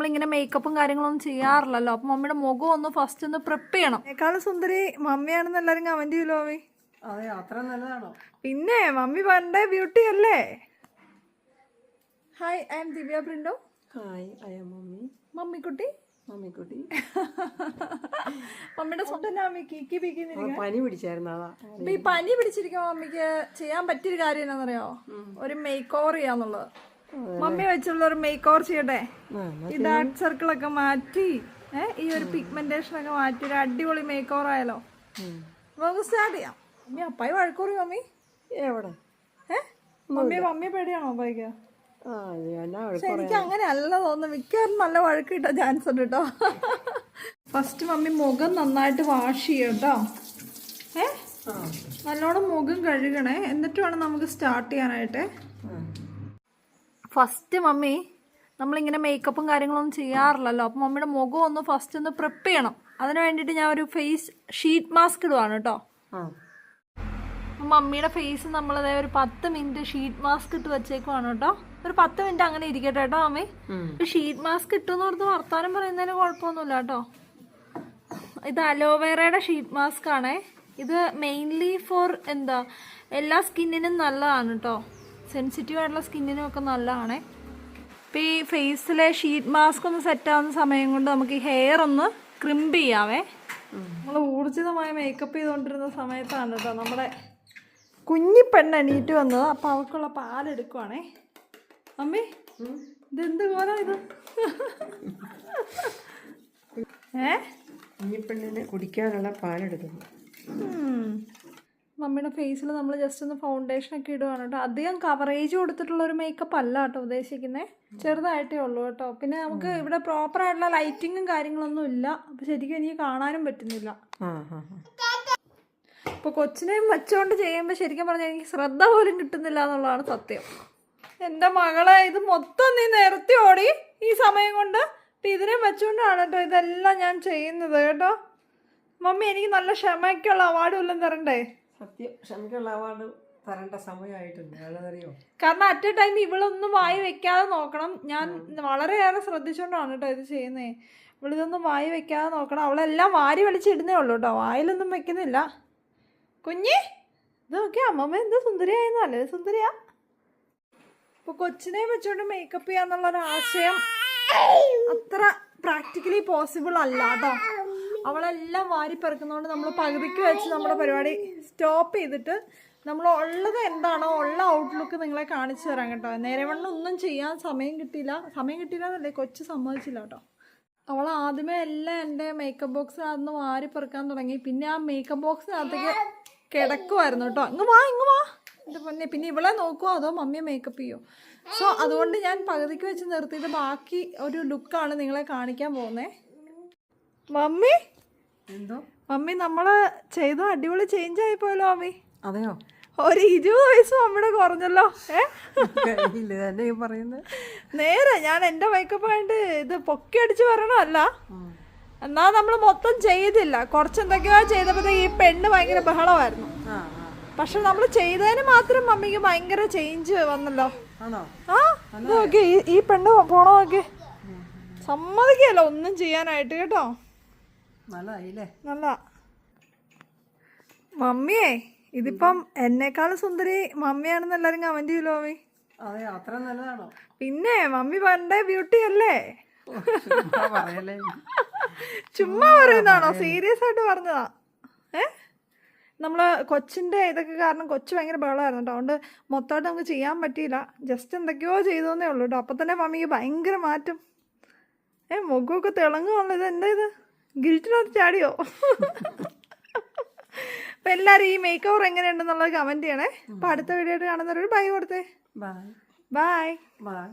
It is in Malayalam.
നമ്മളിങ്ങനെ മേക്കപ്പും കാര്യങ്ങളൊന്നും ചെയ്യാറില്ലല്ലോ. അപ്പൊ മമ്മിയുടെ മുഖം ഒന്ന് ഫസ്റ്റ് ഒന്ന് പ്രിപ്പ് ചെയ്യണം. എക്കാളും സുന്ദരി മമ്മിയാണെന്ന് എല്ലാരും കമന്റ് ചെയ്യലോ മമ്മി. അതെ അത്ര നല്ലതാണോ? പിന്നെ മമ്മി പണ്ടേ ബ്യൂട്ടി അല്ലേ? Hi I'm Divya Prindo hi I'm mummy. മമ്മിക്കുട്ടി. മമ്മിക്കുട്ടി. മമ്മിയുടെ സ്വന്തം മമ്മി കീക്കി പീക്കിന്നിരിക്കും പനി പിടിച്ചായിരുന്നു അതാ. അപ്പൊ ഈ പനി പിടിച്ചിരിക്കുമ്പോ മമ്മിക്ക് ചെയ്യാൻ പറ്റിയൊരു കാര്യം എന്താണെന്നറിയോ ഒരു മേക്ക് ഓവർ ചെയ്യാന്നുള്ളത്. മമ്മി വെച്ചുള്ള ഒരു മേക്ക് ഓവർ ചെയ്യട്ടെ ഈ ഡാർക്ക് സർക്കിൾ ഒക്കെ മാറ്റി ഏഹ് ഈ ഒരു പിഗ്മെന്റേഷൻ ഒക്കെ മാറ്റി ഒരു അടിപൊളി മേക്ക് ഓവർ ആയാലോ നമുക്ക് സ്റ്റാർട്ട് ചെയ്യാം. മമ്മി അപ്പായി വഴക്കൂറി മമ്മി. എവിടെ? ഏഹ് മമ്മി മമ്മിയെ പേടിയാണോ അപ്പായിക്ക്? പക്ഷെ എനിക്ക് അങ്ങനെ അല്ല തോന്നുന്നു. മിക്കവാറും നല്ല വഴക്ക് കിട്ടാൻ ചാൻസ് ഉണ്ട് കേട്ടോ ഫസ്റ്റ് മമ്മി മുഖം നന്നായിട്ട് വാഷ് ചെയ്യും കേട്ടോ ഏ? നല്ലോണം മുഖം കഴുകണേ. എന്നിട്ട് വേണം നമുക്ക് സ്റ്റാർട്ട് ചെയ്യാനായിട്ട്. ഫസ്റ്റ് മമ്മി നമ്മളിങ്ങനെ മേക്കപ്പും കാര്യങ്ങളൊന്നും ചെയ്യാറില്ലല്ലോ. അപ്പം മമ്മിയുടെ മുഖം ഒന്ന് ഫസ്റ്റ് ഒന്ന് പ്രിപ്പ് ചെയ്യണം. അതിന് വേണ്ടിയിട്ട് ഞാൻ ഒരു ഫേസ് ഷീറ്റ് മാസ്ക് ഇടുവാണ് കേട്ടോ. മമ്മിയുടെ ഫേസ് നമ്മളതേ ഒരു പത്ത് മിനിറ്റ് ഷീറ്റ് മാസ്ക് ഇട്ട് വെച്ചേക്കുവാണ് കേട്ടോ. ഒരു പത്ത് മിനിറ്റ് അങ്ങനെ ഇരിക്കട്ടെ കേട്ടോ മമ്മി. ഷീറ്റ് മാസ്ക് ഇട്ടെന്ന് ഓർത്ത് വർത്താനം പറയുന്നതിന് കുഴപ്പമൊന്നുമില്ല കേട്ടോ. ഇത് അലോവേറയുടെ ഷീറ്റ് മാസ്ക് ആണേ. ഇത് മെയിൻലി ഫോർ എന്താ എല്ലാ സ്കിന്നിനും നല്ലതാണ് കേട്ടോ. സെൻസിറ്റീവ് ആയിട്ടുള്ള സ്കിന്നിനും ഒക്കെ നല്ലതാണ്. ഇപ്പം ഈ ഫേസിലെ ഷീറ്റ് മാസ്ക് ഒന്ന് സെറ്റാവുന്ന സമയം കൊണ്ട് നമുക്ക് ഈ ഹെയർ ഒന്ന് ക്രിംപ് ചെയ്യാവേ. നമ്മൾ ഊർജിതമായ മേക്കപ്പ് ചെയ്തുകൊണ്ടിരുന്ന സമയത്താണ് കേട്ടോ നമ്മുടെ കുഞ്ഞി പെണ്ണ് എണീറ്റ് വന്നത്. അപ്പം അവൾക്കുള്ള പാലെടുക്കുവാണേ അമ്മേ ഇതെന്ത് പോലെ ഇത്? ഏ കുഞ്ഞിപ്പെണ്ണിന് കുടിക്കാനുള്ള പാലെടുക്കുന്നു. മമ്മിയുടെ ഫേസിൽ നമ്മൾ ജസ്റ്റ് ഒന്ന് ഫൗണ്ടേഷൻ ഒക്കെ ഇടുവാണ് കേട്ടോ അധികം കവറേജ് കൊടുത്തിട്ടുള്ള ഒരു മേക്കപ്പ് അല്ല കേട്ടോ ഉദ്ദേശിക്കുന്നത് ചെറുതായിട്ടേ ഉള്ളൂ കേട്ടോ പിന്നെ നമുക്ക് ഇവിടെ പ്രോപ്പർ ആയിട്ടുള്ള ലൈറ്റിങ്ങും കാര്യങ്ങളൊന്നും ഇല്ല. അപ്പോൾ ശരിക്കും എനിക്ക് കാണാനും പറ്റുന്നില്ല. അപ്പൊ. ഇപ്പോൾ കൊച്ചിനെയും വെച്ചുകൊണ്ട് ചെയ്യുമ്പോൾ ശരിക്കും പറഞ്ഞാൽ എനിക്ക് ശ്രദ്ധ പോലും കിട്ടുന്നില്ല എന്നുള്ളതാണ് സത്യം. എന്റെ മകളെ ഇത് മൊത്തം നീ നിരത്തി ഓടി ഈ സമയം കൊണ്ട്. ഇപ്പം ഇതിനെ വെച്ചുകൊണ്ടാണ് കേട്ടോ ഇതെല്ലാം ഞാൻ ചെയ്യുന്നത് കേട്ടോ. മമ്മി എനിക്ക് നല്ല ക്ഷമയ്ക്കുള്ള അവാർഡ് വല്ലതും തരണ്ടേ? സത്യം. ക്ഷമിക്കുള്ള അവാർഡ് തരേണ്ട സമയമായിട്ടുണ്ട്. കാരണം അറ്റ് എ ടൈം ഇവളൊന്നും വായി വെക്കാതെ നോക്കണം. ഞാൻ വളരെയേറെ ശ്രദ്ധിച്ചോണ്ടാണ് കേട്ടോ ഇത് ചെയ്യുന്നത് ഇവളിതൊന്നും വായി വെക്കാതെ നോക്കണം. അവളെല്ലാം വാരി വലിച്ചിടുന്നേ ഉള്ളൂ കേട്ടോ. വായിലൊന്നും വെക്കുന്നില്ല. കുഞ്ഞി ഇത് നോക്കിയാ അമ്മമ്മ എന്ത് സുന്ദരിയായിരുന്നല്ലേ സുന്ദരിയാ. ഇപ്പൊ കൊച്ചിനെ വെച്ചോണ്ട് മേക്കപ്പ് ചെയ്യാന്നുള്ള ഒരു ആശയം അത്ര പ്രാക്ടിക്കലി പോസിബിൾ അല്ല കേട്ടോ. അവളെല്ലാം വാരി പെറുക്കുന്നതുകൊണ്ട് നമ്മൾ പകുതിക്ക് വെച്ച് നമ്മുടെ പരിപാടി സ്റ്റോപ്പ് ചെയ്തിട്ട് നമ്മൾ ഉള്ളത് എന്താണോ ഉള്ള ഔട്ട്ലുക്ക് നിങ്ങളെ കാണിച്ചു തരാം കേട്ടോ. നേരെവണ്ണം ഒന്നും ചെയ്യാൻ സമയം കിട്ടിയില്ല. സമയം കിട്ടിയില്ല എന്നല്ലേ കൊച്ചു സമ്മതിച്ചില്ല കേട്ടോ. അവൾ ആദ്യമേ എല്ലാം എന്റെ മേക്കപ്പ് ബോക്സിനകത്ത് വാരി പെറുക്കാൻ തുടങ്ങി. പിന്നെ ആ മേക്കപ്പ് ബോക്സിനകത്തേക്ക് കിടക്കുമായിരുന്നു കേട്ടോ. ഇങ്ങ് വാ ഇങ്ങ് വാ. എന്റെ പൊന്നെ പിന്നെ ഇവളെ നോക്കുമോ അതോ മമ്മിയെ മേക്കപ്പ് ചെയ്യോ? സോ അതുകൊണ്ട് ഞാൻ പകുതിക്ക് വെച്ച് നിർത്തിയിട്ട് ബാക്കി ഒരു ലുക്കാണ് നിങ്ങളെ കാണിക്കാൻ പോകുന്നത് മമ്മി? എന്തോ? മമ്മി നമ്മൾ ചെയ്ത അടിപൊളി ചേഞ്ച് ആയി പോയല്ലോ മമ്മി. അതെയോ? ഒരു ഇരുപത് വയസ്സ് മമ്മിയുടെ കുറഞ്ഞല്ലോ ഏ? തന്നെ ഈ പറയുന്നത് നേരെ ഞാൻ എന്റെ മേക്കപ്പ് ആയിട്ട് ഇത് പൊക്കി അടിച്ച് പറയണമല്ല എന്നാ നമ്മൾ മൊത്തം ചെയ്തില്ല. കുറച്ചെന്തൊക്കെയോ ചെയ്തപ്പോഴത്തേക്ക് ഈ പെണ്ണ് ഭയങ്കര ബഹളമായിരുന്നു. പക്ഷെ നമ്മൾ ചെയ്തതിന് മാത്രം മമ്മിക്ക് ഭയങ്കര ചേഞ്ച് വന്നല്ലോ. ആ നോക്കി ഈ പെണ്ണ് പോണോ നോക്കി സമ്മതിക്കല്ലോ ഒന്നും ചെയ്യാനായിട്ട് കേട്ടോ. നല്ലതായില്ലേ? നല്ല. മമ്മിയേ ഇതിപ്പം എന്നെക്കാളും സുന്ദരി മമ്മിയാണെന്ന് എല്ലാരും കമന്റ് ചെയ്യലോ മമ്മി. അതെ അത്ര നല്ലതാണോ? പിന്നെ മമ്മി പണ്ടേ ബ്യൂട്ടി അല്ലേ? ചുമ്മാ പറയുന്നതാണോ? സീരിയസ് ആയിട്ട് പറഞ്ഞതാ. ഏ? നമ്മൾ കൊച്ചിന്റെ ഇതൊക്കെ കാരണം കൊച്ചു ഭയങ്കര ബഹളമായിരുന്നു കേട്ടോ. അതുകൊണ്ട് മൊത്തമായിട്ട് നമുക്ക് ചെയ്യാൻ പറ്റിയില്ല. ജസ്റ്റ് എന്തൊക്കെയോ ചെയ്തോന്നേ ഉള്ളൂ കേട്ടോ. അപ്പൊ തന്നെ മമ്മിക്ക് ഭയങ്കര മാറ്റം. ഏ മുഖമൊക്കെ തിളങ്ങുള്ളൂ ഇത്. എന്താ ഇത്? ഗിൽറ്റിനകത്ത് ചാടിയോ? അപ്പൊ എല്ലാരും ഈ മേക്ക് ഓവർ എങ്ങനെയുണ്ടെന്നുള്ളത് കമന്റ് ചെയ്യണേ അപ്പൊ അടുത്ത വീഡിയോ ആയിട്ട് കാണുന്നവരോട് ബൈ കൊടുത്തേ. Bye bye bye